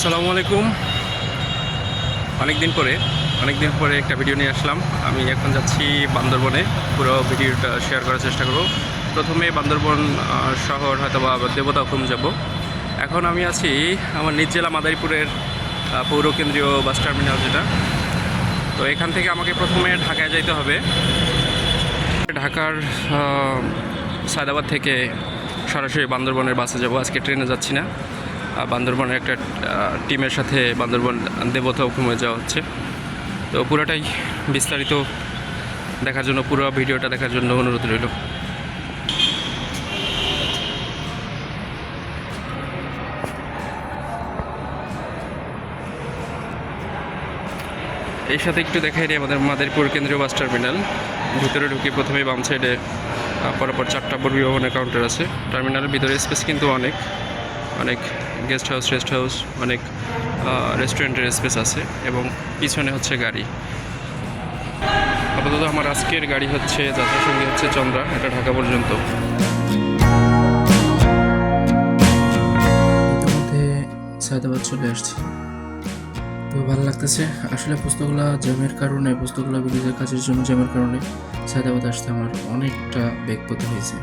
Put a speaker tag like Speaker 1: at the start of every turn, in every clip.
Speaker 1: আসসালামু আলাইকুম। অনেক দিন পরে অনেক দিন পরে একটা ভিডিও নিয়ে আসলাম। আমি এখন যাচ্ছি বান্দরবনে। পুরো ভিডিওটা শেয়ার করার চেষ্টা করব। প্রথমে বান্দরবন শহর হয়তো বা দেবতা হুকুম যাব। এখন আমি আছি আমার নিজ জেলা মাদারীপুরের পৌর কেন্দ্রীয় বাস টার্মিনাল যেটা। তো এখান থেকে আমাকে প্রথমে ঢাকায় যাইতে হবে। ঢাকার সায়দাবাদ থেকে সরাসরি বান্দরবনের বাসে যাব। আজকে ট্রেনে যাচ্ছি না। বান্দরবনের একটা টিমের সাথে বান্দরবন দেবতা হুকুমে যাওয়া হচ্ছে। তো পুরোটাই বিস্তারিত দেখার জন্য, পুরো ভিডিওটা দেখার জন্য অনুরোধ রইল। এই সাথে একটু দেখাই দিই আমাদের মাদারীপুর কেন্দ্রীয় বাস টার্মিনাল। ভিতরে ঢুকে প্রথমে বাম সাইডে পরপর চারটা পরিবহনের কাউন্টার আছে। টার্মিনালের ভিতরে স্পেস কিন্তু অনেক অনেক গেস্ট হাউস, রেস্ট হাউস অনেক রেস্টুরেন্টের স্পেস আছে এবং পিছনে হচ্ছে গাড়ি। আপাতত আমার আজকের গাড়ি হচ্ছে যাত্রা সঙ্গী হচ্ছে চন্দ্রা, এটা ঢাকা পর্যন্ত।
Speaker 2: সায়দাবাদ চলে আসছি। তো ভালো লাগতেছে। আসলে পুস্তকগুলো জ্যামের কারণে, পুস্তকগুলো বিলিজের কাজের জন্য জ্যামের কারণে সায়দাবাদ আসতে আমার অনেকটা বেগ হয়েছে।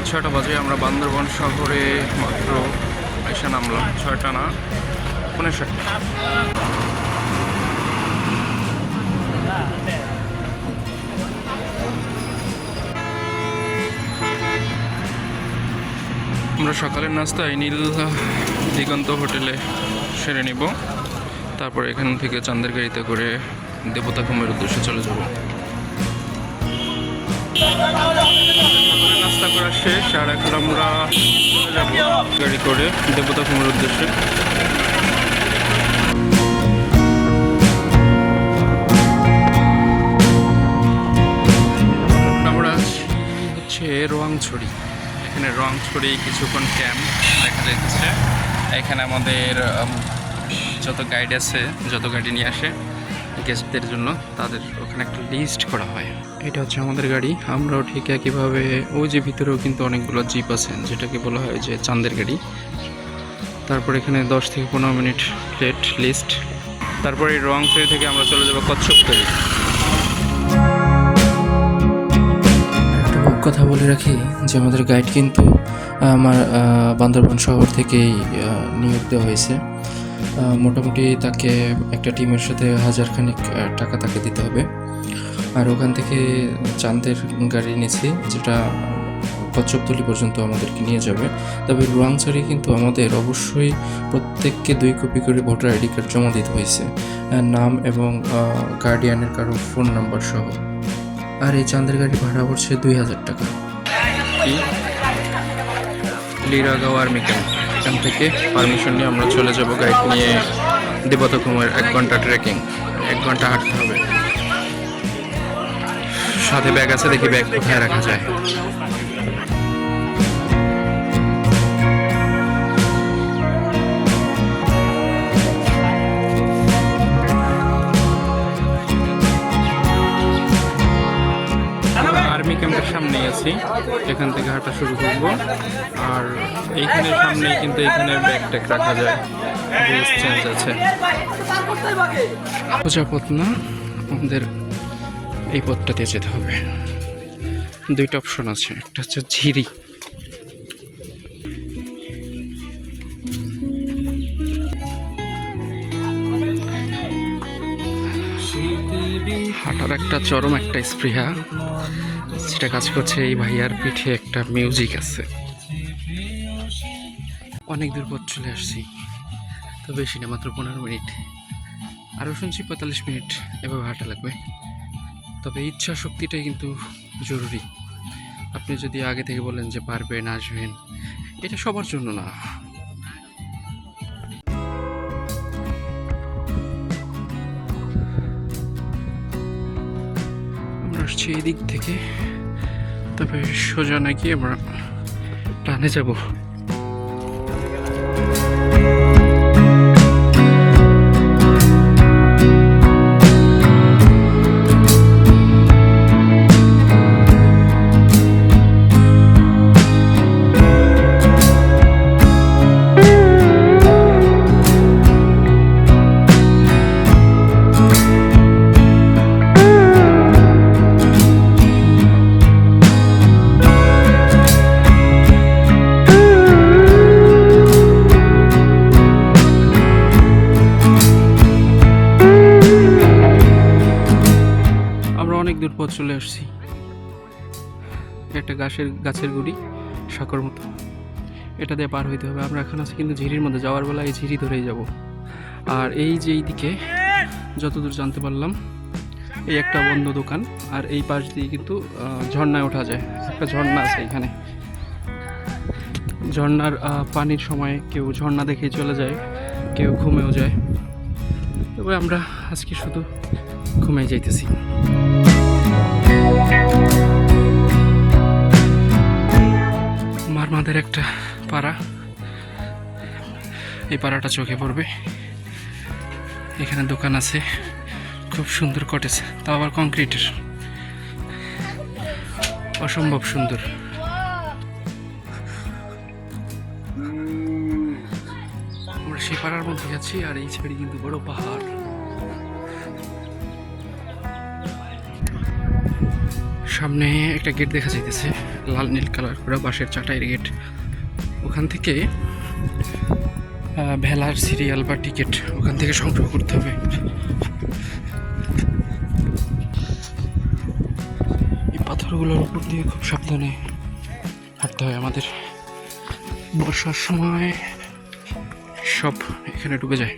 Speaker 1: সকাল ছয়টা বাজে, আমরা বান্দরবন শহরে মাত্র এসে নামলাম। ছয়টা না পনেরো আমরা সকালের নাস্তায় নীল দিগন্ত হোটেলে সেরে নিব। তারপর এখান থেকে চান্দের গাড়িতে করে দেবতা কুমের উদ্দেশ্যে চলে যাব। নাস্তা করা শেষ, আর এখন আমরা গাড়ি করে দেবতা কুমের উদ্দেশ্যে। আমরা হচ্ছে রোয়াংছড়ি। এখানে রোয়াংছড়ি কিছুক্ষণ ক্যাম্প দেখা যাচ্ছে। এখানে আমাদের যত গাইড আছে, যত গাড়ি নিয়ে আসে গেস্টদের জন্য তাদের ওখানে একটা লিস্ট করা হয়। এটা হচ্ছে আমাদের গাড়ি। আমরাও ঠিক একইভাবে ওই যে ভিতরেও কিন্তু অনেকগুলো জিপ আছে যেটাকে বলা হয় যে চাঁদের গাড়ি। তারপর এখানে দশ থেকে পনেরো মিনিট প্লেট লিস্ট। তারপরে এই রংফেরি থেকে আমরা চলে যাব কচ্ছপ
Speaker 2: একটা কথা বলে রাখি যে আমাদের গাইড কিন্তু আমার বান্দরবান শহর থেকেই নিয়োগ দেওয়া হয়েছে। মোটামুটি তাকে একটা টিমের সাথে হাজার খানিক আহ, টাকা তাকে দিতে হবে। আর ওখান থেকে চাঁদের গাড়ি নিয়েছি, যেটা কচ্ছপতলি পর্যন্ত আমাদেরকে নিয়ে যাবে। তবে রোয়াংছড়ি কিন্তু আমাদের অবশ্যই প্রত্যেককে দুই কপি করে ভোটার আইডি কার্ড জমা দিতে হয়েছে নাম এবং গার্ডিয়ানের কারও ফোন নাম্বার সহ। আর এই চাঁদের গাড়ি ভাড়া পড়ছে দুই হাজার টাকা।
Speaker 1: লিরাগাঁও আর্মি ক্যাম্প এখান থেকে পারমিশন নিয়ে আমরা চলে যাব। গাইড নিয়ে দেবতা কুমার এক ঘণ্টা ট্রেকিং এক ঘণ্টা হাঁটতে হবে। সাথে ব্যাগ আছে দেখি ব্যাগ কোথায় রাখা যায়। আর্মি ক্যাম্পের সামনেই আছি। এখান থেকে হাঁটা শুরু করব। আর এইখানে সামনেই কিন্তু এখানে ব্যাগ ট্যাগ রাখা যায়। চেঞ্জ আছে। পথ না আমাদের এই পথটা দিয়ে যেতে হবে। দুইটা অপশন আছে। একটা হচ্ছে ঝিরি। হাঁটার একটা চরম একটা স্পৃহা। যেটা কাজ করছে এই ভাইয়ার পিঠে একটা মিউজিক আছে। অনেক দূর পথ চলে আসছি। তো বেশি না, মাত্র পনেরো মিনিট। আরও শুনছি পঁয়তাল্লিশ মিনিট। এভাবে হাঁটা লাগবে। তবে ইচ্ছা শক্তিটাই কিন্তু জরুরি। আপনি যদি আগে থেকে বলেন যে পারবেন, আসবেন, এটা সবার জন্য না। আমরা আসছি এই দিক থেকে, তবে সোজা নাকি আমরা টানে যাব। অনেক চলে আসছি। একটা গাছের গাছের গুড়ি সাঁকর মতো। এটা দিয়ে পার হইতে হবে। আমরা এখন আছি কিন্তু ঝিরির মধ্যে। যাওয়ার বেলা এই ঝিরি ধরেই যাব। আর এই যে এইদিকে, যতদূর জানতে পারলাম, এই একটা বন্ধ দোকান। আর এই পাশ দিয়ে কিন্তু ঝর্ণায় ওঠা যায়। একটা ঝর্ণা আছে এখানে। ঝর্ণার পানির সময় কেউ ঝর্ণা দেখে চলে যায়, কেউ ঘুমেও যায়। তবে আমরা আজকে শুধু ঘুমিয়ে যাইতেছি। মারমাদের একটা পাড়া। এই পাড়াটা চোখে পড়বে। এখানে দোকান আছে। খুব সুন্দর কটেজ তাও আবার কংক্রিটের অসম্ভব সুন্দর। আমরা সেই পাড়ার মধ্যে আছি আর এই ছেড়ে কিন্তু বড় পাহাড়। সামনে একটা গেট দেখা যাইতেছে, লাল নীল কালার করা বাঁশের চাটাইয়ের গেট ওখান থেকে ভেলার সিরিয়াল বা টিকিট ওখান থেকে সংগ্রহ করতে হবে। এই পাথরগুলোর উপর দিয়ে খুব সাবধানে হাঁটতে হয় আমাদের। বর্ষার সময় সব এখানে ডুবে যায়।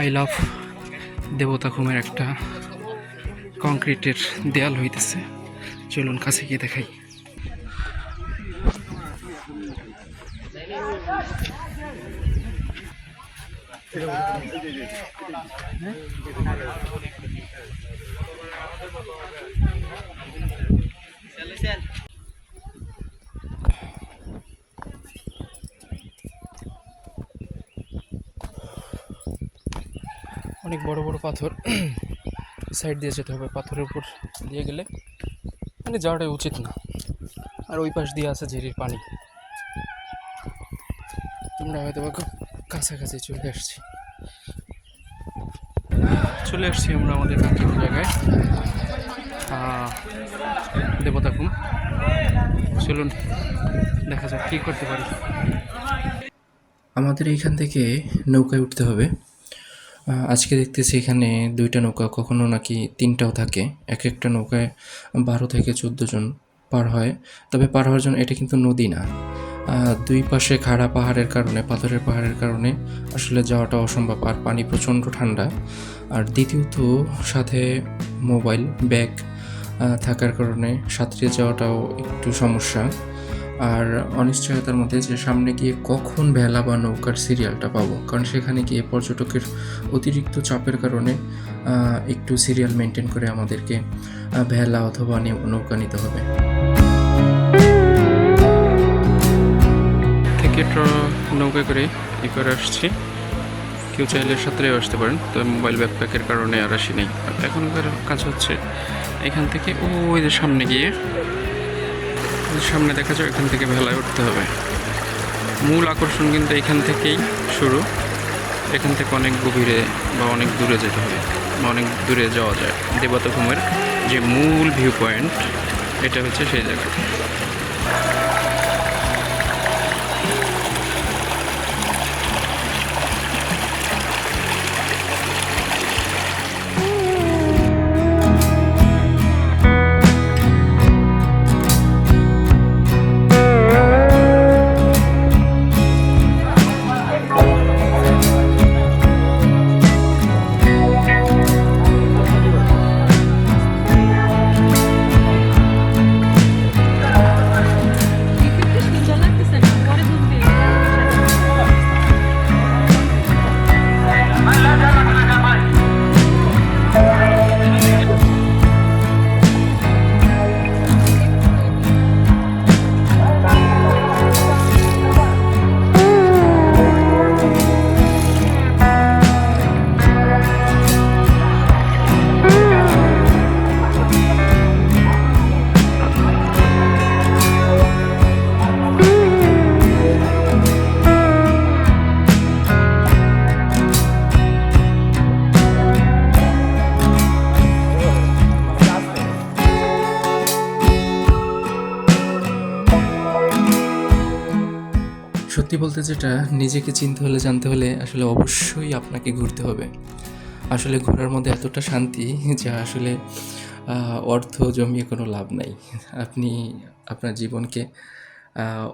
Speaker 1: আই লাভ দেবতা ঘুমের একটা কংক্রিটের দেয়াল হইতেছে। চলুন কাছে গিয়ে দেখাই। অনেক বড় বড় পাথর। সাইড দিয়ে যেতে হবে পাথরের উপর দিয়ে গেলে। মানে যাওয়াটাই উচিত না। আর ওই পাশ দিয়ে আছে ঝিরির পানি। তোমরা হয়তো খুব কাছাকাছি চলে আসছি। চলে আসছি আমরা আমাদের কাঙ্ক্ষিত জায়গায়। দেবতাকুম চলুন, দেখা যাক কী করতে পারি।
Speaker 2: আমাদের এইখান থেকে নৌকায় উঠতে হবে। আজকে দেখতেছি এখানে দুইটা নৌকা, কখনো নাকি তিনটাও থাকে। এক একটা নৌকায় বারো থেকে চোদ্দ জন পার হয়। তবে পার হওয়ার জন্য এটা কিন্তু নদী না। দুই পাশে খাড়া পাহাড়ের কারণে, পাথরের পাহাড়ের কারণে আসলে যাওয়াটা অসম্ভব আর পানি প্রচণ্ড ঠান্ডা। আর দ্বিতীয়ত, সাথে মোবাইল, ব্যাগ থাকার কারণে সাঁতরিয়ে যাওয়াটাও একটু সমস্যা। আর অনিশ্চয়তার মধ্যে যে সামনে গিয়ে কখন ভেলা বা নৌকার সিরিয়ালটা পাবো, কারণ সেখানে গিয়ে পর্যটকের অতিরিক্ত চাপের কারণে একটু সিরিয়াল মেনটেন করে আমাদেরকে ভেলা অথবা নৌকা নিতে হবে।
Speaker 1: থেকে নৌকা করে ই করে আসছি। কেউ চাইলে সাঁতরেও আসতে পারেন তবে মোবাইল ব্যাকপ্যাকের কারণে আর আসি নেই। এখনকার কাজ হচ্ছে, এখান থেকে ওই যে সামনে গিয়ে সামনে দেখা যায় এখান থেকে ভেলায় উঠতে হবে। মূল আকর্ষণ কিন্তু এখান থেকেই শুরু। এখান থেকে অনেক গভীরে বা অনেক দূরে যেতে হবে, বা অনেক দূরে যাওয়া যায়। দেবতা ঘুমের যে মূল ভিউ পয়েন্ট এটা হচ্ছে সেই জায়গা সত্যি বলতে যেটা, নিজেকে চিনতে হলে জানতে হলে আসলে অবশ্যই আপনাকে ঘুরতে হবে। আসলে ঘোরার মধ্যে এতটা শান্তি যা আসলে অর্থ জমিয়ে কোনো লাভ নাই। আপনি আপনার জীবনকে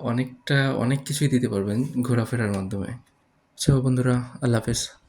Speaker 1: অনেকটা, অনেক কিছুই দিতে পারবেন ঘোরাফেরার মাধ্যমে। সো বন্ধুরা, আল্লাহ হাফেজ।